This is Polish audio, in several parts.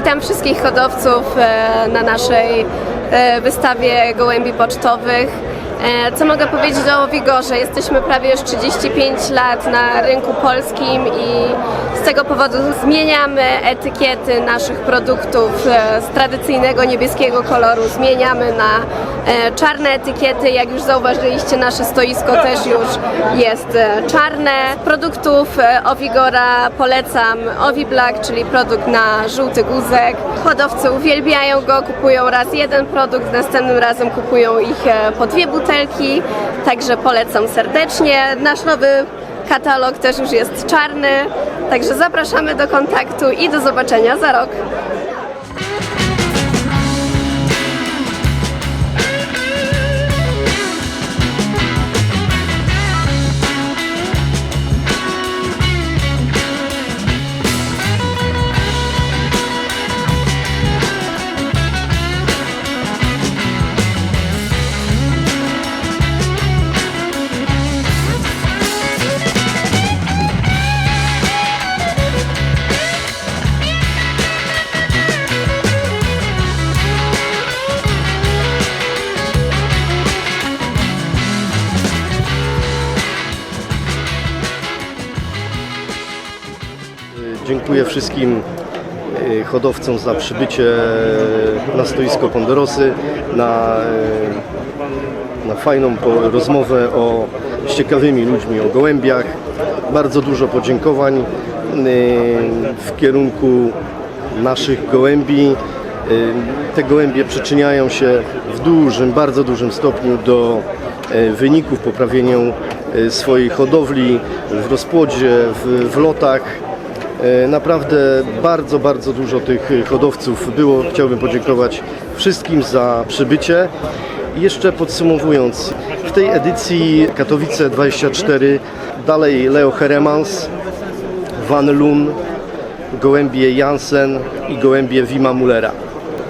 Witam wszystkich hodowców e, na naszej e, wystawie gołębi pocztowych. E, Co mogę powiedzieć o Wigorze? Jesteśmy prawie już 35 lat na rynku polskim i z tego powodu zmieniamy etykiety naszych produktów e, z tradycyjnego niebieskiego koloru. Zmieniamy na e, czarne etykiety. Jak już zauważyliście, nasze stoisko też już jest e, czarne. Produktów Owigora polecam Ovi Black, czyli produkt na żółty guzek. Hodowcy uwielbiają go, kupują raz jeden produkt, następnym razem kupują ich po dwie butelki, także polecam serdecznie. Nasz nowy katalog też już jest czarny, także zapraszamy do kontaktu i do zobaczenia za rok. Dziękuję wszystkim y, hodowcom za przybycie na stoisko Ponderosy, na, y, na fajną rozmowę o, z ciekawymi ludźmi o gołębiach. Bardzo dużo podziękowań y, w kierunku naszych gołębi. Y, Te gołębie przyczyniają się w dużym, bardzo dużym stopniu do y, wyników, poprawienia y, swojej hodowli w rozpłodzie, w, w lotach. E, Naprawdę bardzo, bardzo dużo tych e, hodowców było. Chciałbym podziękować wszystkim za przybycie. Jeszcze podsumowując, w tej edycji Katowice 24 dalej Leo Heremans, Van Loon, gołębie Jansen i gołębie Wima Mullera.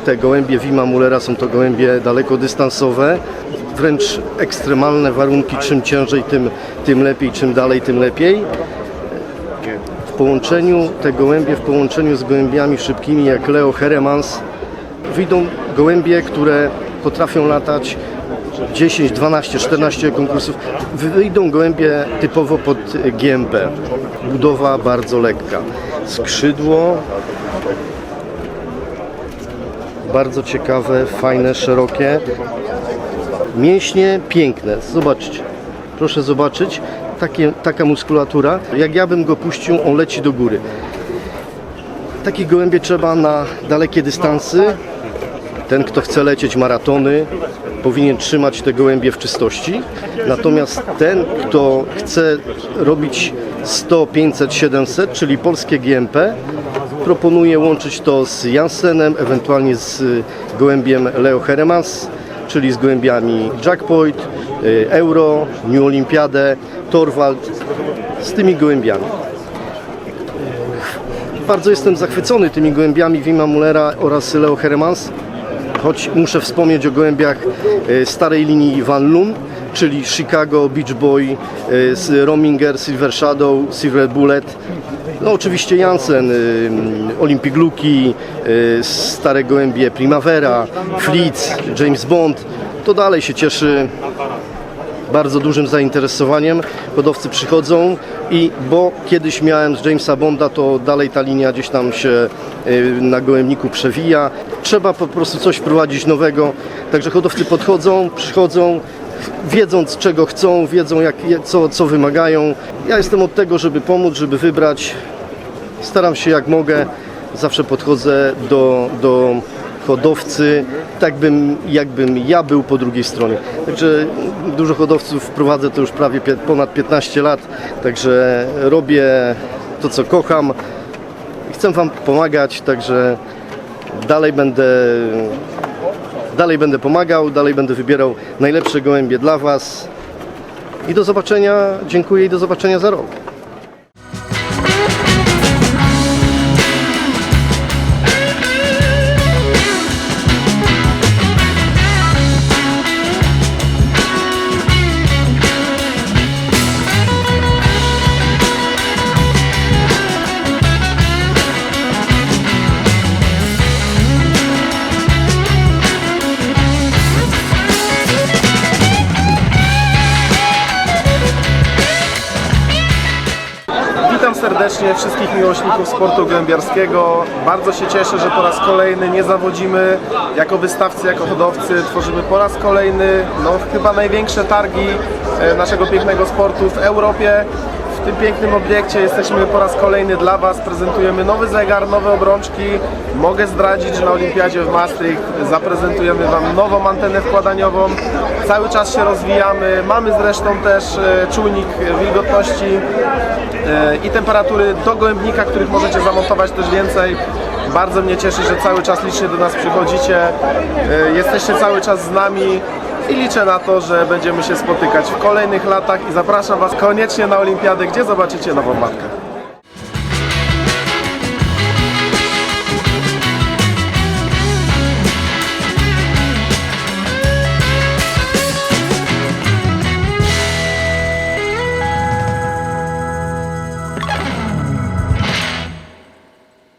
Te gołębie Wima Mullera są to gołębie dalekodystansowe, wręcz ekstremalne warunki, czym ciężej, tym, tym lepiej, czym dalej, tym lepiej połączeniu, te gołębie w połączeniu z gołębiami szybkimi jak Leo Heremans wyjdą gołębie, które potrafią latać 10, 12, 14 konkursów. Wyjdą gołębie typowo pod GMP. Budowa bardzo lekka. Skrzydło bardzo ciekawe, fajne, szerokie. Mięśnie piękne. Zobaczcie. Proszę zobaczyć. Takie, taka muskulatura. Jak ja bym go puścił, on leci do góry. Takie gołębie trzeba na dalekie dystansy. Ten, kto chce lecieć maratony, powinien trzymać te gołębie w czystości. Natomiast ten, kto chce robić 100, 500, 700, czyli polskie GMP, proponuję łączyć to z Jansenem, ewentualnie z gołębiem Leo Heremans, czyli z gołębiami Jackpoint, y, Euro, New Olympiadę, Torwald, z tymi gołębiami. Bardzo jestem zachwycony tymi gołębiami Wima Mullera oraz Leo Heremans, choć muszę wspomnieć o gołębiach e, starej linii Van Loon, czyli Chicago, Beach Boy, z Rominger, Silver Shadow, Silver Bullet. No oczywiście Jansen, y, Olympic Luki, y, stare gołębie Primavera, Fleet, James Bond. To dalej się cieszy bardzo dużym zainteresowaniem. Hodowcy przychodzą i bo kiedyś miałem z Jamesa Bonda, to dalej ta linia gdzieś tam się y, na gołębniku przewija. Trzeba po prostu coś wprowadzić nowego. Także hodowcy podchodzą, przychodzą, wiedząc czego chcą, wiedzą jak, co, co wymagają. Ja jestem od tego, żeby pomóc, żeby wybrać. Staram się jak mogę. Zawsze podchodzę do, do hodowcy, tak bym, jakbym ja był po drugiej stronie. Także dużo hodowców prowadzę to już prawie ponad 15 lat, także robię to, co kocham. Chcę Wam pomagać, także dalej będę, dalej będę pomagał, dalej będę wybierał najlepsze gołębie dla Was. I do zobaczenia, dziękuję i do zobaczenia za rok. Serdecznie wszystkich miłośników sportu głębiarskiego. Bardzo się cieszę, że po raz kolejny nie zawodzimy jako wystawcy, jako hodowcy. Tworzymy po raz kolejny no, chyba największe targi e, naszego pięknego sportu w Europie. W tym pięknym obiekcie jesteśmy po raz kolejny dla Was. Prezentujemy nowy zegar, nowe obrączki. Mogę zdradzić, że na Olimpiadzie w Maastricht zaprezentujemy Wam nową antenę wkładaniową. Cały czas się rozwijamy. Mamy zresztą też e, czujnik wilgotności e, i temperatury do gołębnika, których możecie zamontować też więcej. Bardzo mnie cieszy, że cały czas licznie do nas przychodzicie. E, Jesteście cały czas z nami i liczę na to, że będziemy się spotykać w kolejnych latach i zapraszam Was koniecznie na Olimpiadę, gdzie zobaczycie nową matkę.